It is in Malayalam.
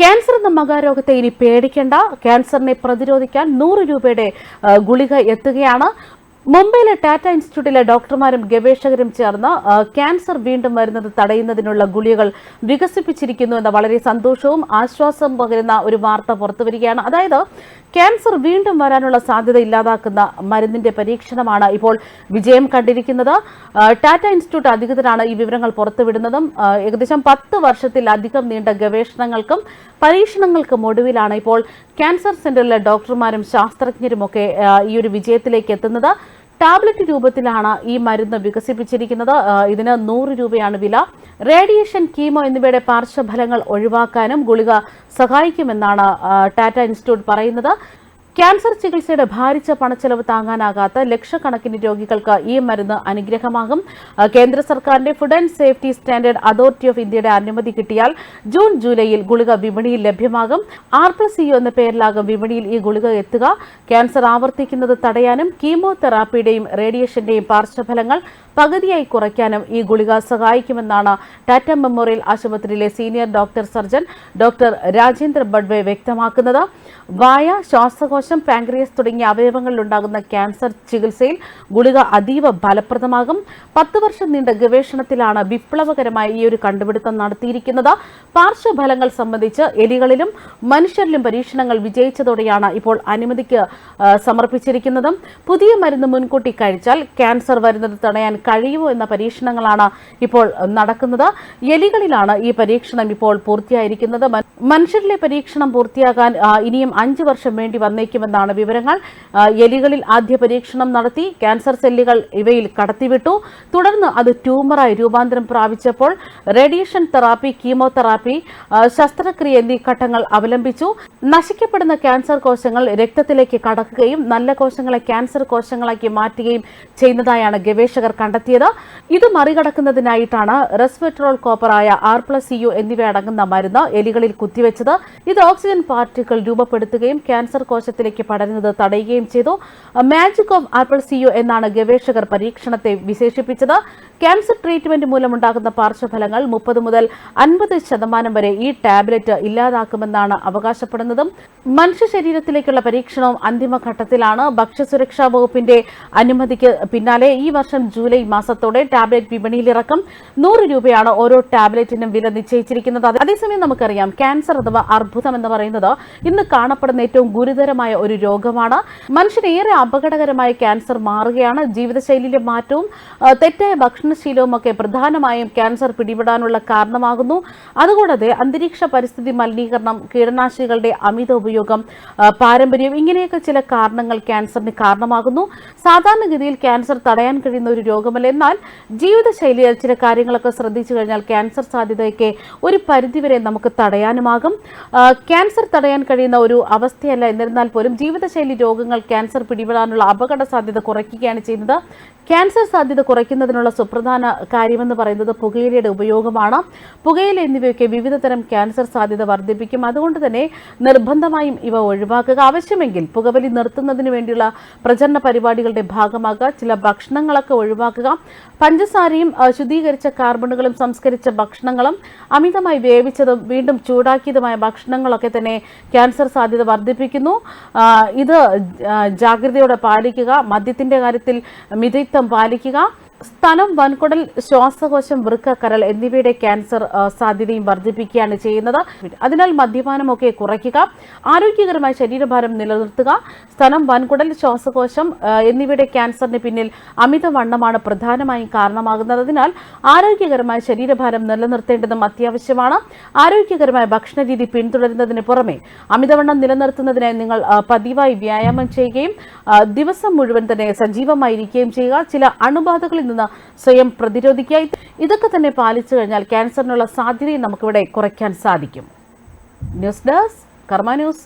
ക്യാൻസർ എന്ന മഹാരോഗത്തെ ഇനി പേടിക്കേണ്ട. ക്യാൻസറിനെ പ്രതിരോധിക്കാൻ നൂറ് രൂപയുടെ ഗുളിക എത്തുകയാണ്. മുംബൈയിലെ ടാറ്റ ഇൻസ്റ്റിറ്റ്യൂട്ടിലെ ഡോക്ടർമാരും ഗവേഷകരും ചേർന്ന് ക്യാൻസർ വീണ്ടും വരുന്നത് തടയുന്നതിനുള്ള ഗുളികകൾ വികസിപ്പിച്ചിരിക്കുന്നു എന്ന വളരെ സന്തോഷവും ആശ്വാസവും പകരുന്ന ഒരു വാർത്ത പുറത്തുവരികയാണ്. അതായത് ക്യാൻസർ വീണ്ടും വരാനുള്ള സാധ്യത ഇല്ലാതാക്കുന്ന മരുന്നിന്റെ പരീക്ഷണമാണ് ഇപ്പോൾ വിജയം കണ്ടിരിക്കുന്നത്. ടാറ്റ ഇൻസ്റ്റിറ്റ്യൂട്ട് അധികൃതരാണ് ഈ വിവരങ്ങൾ പുറത്തുവിടുന്നതും ഏകദേശം പത്ത് വർഷത്തിലധികം നീണ്ട ഗവേഷണങ്ങൾക്കും പരീക്ഷണങ്ങൾക്കും ഒടുവിലാണ് ഇപ്പോൾ ക്യാൻസർ സെന്ററിലെ ഡോക്ടർമാരും ശാസ്ത്രജ്ഞരുമൊക്കെ ഈ ഒരു വിജയത്തിലേക്ക് എത്തുന്നത്. ടാബ്ലറ്റ് രൂപത്തിലാണ് ഈ മരുന്ന് വികസിപ്പിച്ചിരിക്കുന്നത്. ഇതിന് നൂറ് രൂപയാണ് വില. റേഡിയേഷൻ കീമോ എന്നിവയുടെ പാർശ്വഫലങ്ങൾ ഒഴിവാക്കാനും ഗുളിക സഹായിക്കുമെന്നാണ് ടാറ്റ ഇൻസ്റ്റിറ്റ്യൂട്ട് പറയുന്നത്. ക്യാൻസർ ചികിത്സയുടെ ഭാരിച്ച പണച്ചെലവ് താങ്ങാനാകാത്ത ലക്ഷക്കണക്കിന് രോഗികൾക്ക് ഈ മരുന്ന് അനുഗ്രഹമാകും. കേന്ദ്ര സർക്കാരിന്റെ food and safety standard authority of ഇന്ത്യയുടെ അനുമതി കിട്ടിയാൽ ജൂൺ ജൂലൈയിൽ ഗുളിക വിപണിയിൽ ലഭ്യമാകും. ആർ പ്ലസ് ഇ എന്ന പേരിലാകും വിപണിയിൽ ഈ ഗുളിക എത്തുക. ക്യാൻസർ ആവർത്തിക്കുന്നത് തടയാനും കീമോതെറാപ്പിയുടെയും റേഡിയേഷന്റെയും പാർശ്വഫലങ്ങൾ പകുതിയായി കുറയ്ക്കാനും ഈ ഗുളിക സഹായിക്കുമെന്നാണ് ടാറ്റ മെമ്മോറിയൽ ആശുപത്രിയിലെ senior doctor surgeon doctor Rajendra Badwe വ്യക്തമാക്കുന്നത്. വായ ശ്വാസകോശം പാങ്ക്രിയസ് തുടങ്ങിയ അവയവങ്ങളിലുണ്ടാകുന്ന ക്യാൻസർ ചികിത്സയിൽ ഗുളിക അതീവ ഫലപ്രദമാകും. പത്ത് വർഷം നീണ്ട ഗവേഷണത്തിലാണ് വിപ്ലവകരമായ ഈ ഒരു കണ്ടുപിടുത്തം നടത്തിയിരിക്കുന്നത്. പാർശ്വഫലങ്ങൾ സംബന്ധിച്ച് എലികളിലും മനുഷ്യരിലും പരീക്ഷണങ്ങൾ വിജയിച്ചതോടെയാണ് ഇപ്പോൾ അനുമതിക്ക് സമർപ്പിച്ചിരിക്കുന്നതും. പുതിയ മരുന്ന് മുൻകൂട്ടി കഴിച്ചാൽ ക്യാൻസർ വരുന്നത് തടയാൻ കഴിയുമോ എന്ന പരീക്ഷണങ്ങളാണ് ഇപ്പോൾ നടക്കുന്നത്. എലികളിലാണ് ഈ പരീക്ഷണം ഇപ്പോൾ പൂർത്തിയായിരിക്കുന്നത്. മനുഷ്യരിലെ പരീക്ഷണം പൂർത്തിയാകാൻ ഇനിയും അഞ്ച് വർഷം വേണ്ടി വന്നേക്കുമെന്നാണ് വിവരങ്ങൾ. എലികളിൽ ആദ്യ പരീക്ഷണം നടത്തി ക്യാൻസർ സെല്ലുകൾ ഇവയിൽ കടത്തിവിട്ടു. തുടർന്ന് അത് ട്യൂമറായി രൂപാന്തരം പ്രാപിച്ചപ്പോൾ റേഡിയേഷൻ തെറാപ്പി കീമോതെറാപ്പി ശസ്ത്രക്രിയ എന്നീ ഘട്ടങ്ങൾ അവലംബിച്ചു. നശിക്കപ്പെടുന്ന ക്യാൻസർ കോശങ്ങൾ രക്തത്തിലേക്ക് കടക്കുകയും നല്ല കോശങ്ങളെ ക്യാൻസർ കോശങ്ങളാക്കി മാറ്റുകയും ചെയ്യുന്നതായാണ് ഗവേഷകർ കണ്ടെത്തിയത്. ഇത് മറികടക്കുന്നതിനായിട്ടാണ് റെസ്വെട്രോൾ കോപ്പറായ ആർ പ്ലസ് സിയു എന്നിവയടങ്ങുന്ന മരുന്ന് എലികളിൽ കുത്തിവെച്ചത്. ഇത് ഓക്സിജൻ പാർട്ടിക്കിൾ രൂപപ്പെടുത്തുകയും ക്യാൻസർ കോശത്തിലേക്ക് പടരുന്നത് തടയുകയും ചെയ്തു. മാജിക് ഓഫ് ആർപ്പിൾ സിയു എന്നാണ് ഗവേഷകർ പരീക്ഷണത്തെ വിശേഷിപ്പിച്ചത്. ക്യാൻസർ ട്രീറ്റ്മെന്റ് മൂലമുണ്ടാകുന്ന പാർശ്വഫലങ്ങൾ മുപ്പത് മുതൽ അൻപത് ശതമാനം വരെ ഈ ടാബ്ലറ്റ് ഇല്ലാതാക്കുമെന്നാണ് അവകാശപ്പെടുന്നതും മനുഷ്യ ശരീരത്തിലേക്കുള്ള പരീക്ഷണവും അന്തിമഘട്ടത്തിലാണ് ഭക്ഷ്യസുരക്ഷാ വകുപ്പിന്റെ അനുമതിക്ക് പിന്നാലെ ഈ വർഷം ജൂലൈ മാസത്തോടെ ടാബ്ലറ്റ് വിപണിയിലിറക്കും നൂറ് രൂപയാണ് ഓരോ ടാബ്ലറ്റിനും വില നിശ്ചയിച്ചിരിക്കുന്നത്. അതേസമയം നമുക്കറിയാം ക്യാൻസർ അഥവാ അർബുദം എന്ന് പറയുന്നത് ഇന്ന് കാണപ്പെടുന്ന ഏറ്റവും ഗുരുതരമായ ഒരു രോഗമാണ്. മനുഷ്യന് ഏറെ അപകടകരമായ ക്യാൻസർ മാറുകയാണ്. ജീവിതശൈലിയിലെ മാറ്റവും തെറ്റായ ഭക്ഷണശീലവും ഒക്കെ പ്രധാനമായും ക്യാൻസർ പിടിപെടാനുള്ള കാരണമാകുന്നു. അതുകൂടാതെ അന്തരീക്ഷ പരിസ്ഥിതി മലിനീകരണം കീടനാശിനികളുടെ അമിത ഉപയോഗം പാരമ്പര്യം ഇങ്ങനെയൊക്കെ ചില കാരണങ്ങൾ ക്യാൻസറിന് കാരണമാകുന്നു. സാധാരണഗതിയിൽ ക്യാൻസർ തടയാൻ കഴിയുന്ന ഒരു രോഗമല്ല. എന്നാൽ ജീവിതശൈലിയിൽ ചില കാര്യങ്ങളൊക്കെ ശ്രദ്ധിച്ചു കഴിഞ്ഞാൽ ക്യാൻസർ സാധ്യതയൊക്കെ ഒരു പരിധിവരെ നമുക്ക് തടയാനുമാകും. ക്യാൻസർ തടയാൻ കഴിയുന്ന ഒരു അവസ്ഥയല്ല. എന്നിരുന്നാൽ പോലും ജീവിതശൈലി രോഗങ്ങൾ ക്യാൻസർ പിടിപെടാനുള്ള അപകട സാധ്യത കുറയ്ക്കുകയാണ് ചെയ്യുന്നത്. ക്യാൻസർ സാധ്യത കുറയ്ക്കുന്നതിനുള്ള സുപ്രധാന കാര്യമെന്ന് പറയുന്നത് പുകയിലയുടെ ഉപയോഗമാണ്. പുകയില എന്നിവയൊക്കെ വിവിധ തരം ക്യാൻസർ സാധ്യത വർദ്ധിപ്പിക്കും. അതുകൊണ്ട് തന്നെ നിർബന്ധമായും ഇവ ഒഴിവാക്കുക ആവശ്യമെങ്കിൽ പുകവലി നിർത്തുന്നതിന് വേണ്ടിയുള്ള പ്രചരണ പരിപാടികളുടെ ഭാഗമാകുക ചില ഭക്ഷണങ്ങളൊക്കെ ഒഴിവാക്കുക പഞ്ചസാരയും ശുദ്ധീകരിച്ച കാർബണുകളും സംസ്കരിച്ച ഭക്ഷണങ്ങളും അമിതമായി വേവിച്ചതും വീണ്ടും ചൂടാക്കിയതുമായ ഭക്ഷണങ്ങളൊക്കെ തന്നെ ക്യാൻസർ സാധ്യത വർദ്ധിപ്പിക്കുന്നു. ഇത് ജാഗ്രതയോടെ പാലിക്കുക മദ്യത്തിന്റെ കാര്യത്തിൽ മിതത്വം പാലിക്കുക. സ്ഥലം വൻകുടൽ ശ്വാസകോശം വൃക്ക കരൾ എന്നിവയുടെ ക്യാൻസർ സാധ്യതയും വർദ്ധിപ്പിക്കുകയാണ് ചെയ്യുന്നത്. അതിനാൽ മദ്യപാനമൊക്കെ കുറയ്ക്കുക ആരോഗ്യകരമായ ശരീരഭാരം നിലനിർത്തുക സ്ഥലം വൻകുടൽ ശ്വാസകോശം എന്നിവയുടെ ക്യാൻസറിന് പിന്നിൽ അമിതവണ്ണമാണ് പ്രധാനമായും കാരണമാകുന്നത്. അതിനാൽ ആരോഗ്യകരമായ ശരീരഭാരം നിലനിർത്തേണ്ടതും അത്യാവശ്യമാണ്. ആരോഗ്യകരമായ ഭക്ഷണ രീതി പിന്തുടരുന്നതിന് പുറമെ അമിതവണ്ണം നിലനിർത്തുന്നതിനായി നിങ്ങൾ പതിവായി വ്യായാമം ചെയ്യുകയും ദിവസം മുഴുവൻ തന്നെ സജീവമായിരിക്കുകയും ചെയ്യുക. ചില അണുബാധകളിൽ നിന്ന് സ്വയം പ്രതിരോധിക്കുക. ഇതൊക്കെ തന്നെ പാലിച്ചു കഴിഞ്ഞാൽ ക്യാൻസറിനുള്ള സാധ്യതയും നമുക്കിവിടെ കുറയ്ക്കാൻ സാധിക്കും. News desk Karma news.